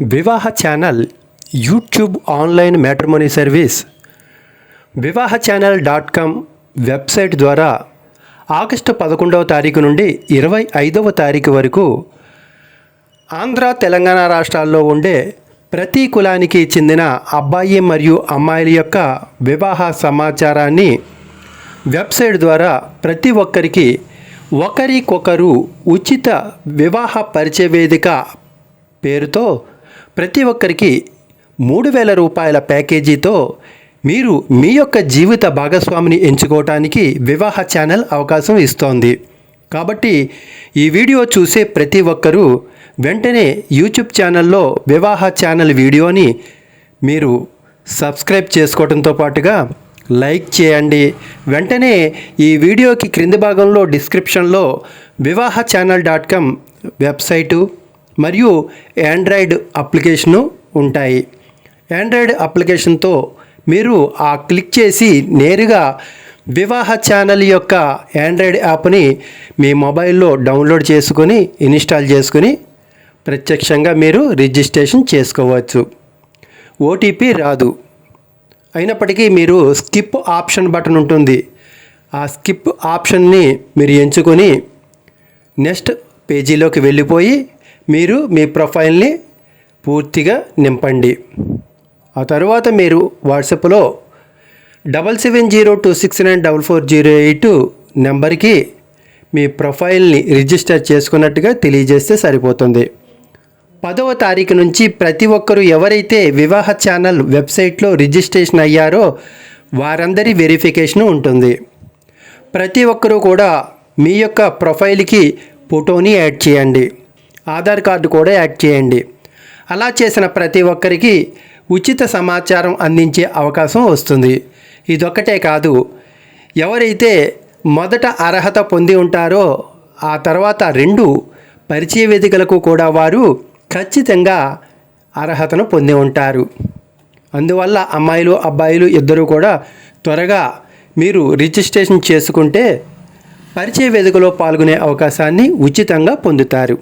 Vivaha channel YouTube online matrimony service. Vivaha channel dot com website ద్వారా August పదకొండవ తారీఖు నుండి ఇరవై ఐదవ తారీఖు వరకు ఆంధ్ర తెలంగాణ రాష్ట్రాల్లో ఉండే ప్రతి కులానికి చెందిన అబ్బాయి మరియు అమ్మాయిల యొక్క వివాహ సమాచారాన్ని వెబ్సైట్ ద్వారా ప్రతి ఒక్కరికి ఒకరికొకరు ఉచిత వివాహ పరిచయ వేదిక పేరుతో ప్రతి ఒక్కరికి మూడు వేల రూపాయల ప్యాకేజీతో మీరు మీ యొక్క జీవిత భాగస్వామిని ఎంచుకోవటానికి వివాహ ఛానల్ అవకాశం ఇస్తోంది. కాబట్టి ఈ వీడియో చూసే ప్రతి ఒక్కరూ వెంటనే యూట్యూబ్ ఛానల్లో వివాహ ఛానల్ వీడియోని మీరు సబ్స్క్రైబ్ చేసుకోవడంతో పాటుగా లైక్ చేయండి. వెంటనే ఈ వీడియోకి క్రింది భాగంలో డిస్క్రిప్షన్లో Vivaha channel dot com website మరియు ఆండ్రాయిడ్ అప్లికేషను ఉంటాయి. ఆండ్రాయిడ్ అప్లికేషన్తో మీరు ఆ క్లిక్ చేసి నేరుగా వివాహ ఛానల్ యొక్క ఆండ్రాయిడ్ యాప్ని మీ మొబైల్లో డౌన్లోడ్ చేసుకొని ఇన్స్టాల్ చేసుకొని ప్రత్యక్షంగా మీరు రిజిస్ట్రేషన్ చేసుకోవచ్చు. ఓటీపీ రాదు. అయినప్పటికీ మీరు స్కిప్ ఆప్షన్ బటన్ ఉంటుంది. ఆ స్కిప్ ఆప్షన్ని మీరు ఎంచుకొని నెక్స్ట్ పేజీలోకి వెళ్ళిపోయి మీరు మీ ప్రొఫైల్ని పూర్తిగా నింపండి. ఆ తర్వాత మీరు వాట్సాప్లో double seven zero two six nine double four zero eight నెంబర్కి మీ ప్రొఫైల్ని రిజిస్టర్ చేసుకున్నట్టుగా తెలియజేస్తే సరిపోతుంది. పదవ తారీఖు నుంచి ప్రతి ఒక్కరూ ఎవరైతే వివాహ ఛానల్ వెబ్సైట్లో రిజిస్ట్రేషన్ అయ్యారో వారందరి వెరిఫికేషన్ ఉంటుంది. ప్రతి ఒక్కరూ కూడా మీ యొక్క ప్రొఫైల్కి ఫోటోని యాడ్ చేయండి. ఆధార్ కార్డు కూడా యాడ్ చేయండి. అలా చేసిన ప్రతి ఒక్కరికి ఉచిత సమాచారం అందించే అవకాశం వస్తుంది. ఇదొక్కటే కాదు ఎవరైతే మొదట అర్హత పొంది ఉంటారో ఆ తర్వాత రెండు పరిచయ వేదికలకు కూడా వారు ఖచ్చితంగా అర్హతను పొంది ఉంటారు. అందువల్ల అమ్మాయిలు అబ్బాయిలు ఇద్దరూ కూడా త్వరగా మీరు రిజిస్ట్రేషన్ చేసుకుంటే పరిచయ వేదికలో పాల్గొనే అవకాశాన్ని ఉచితంగా పొందుతారు.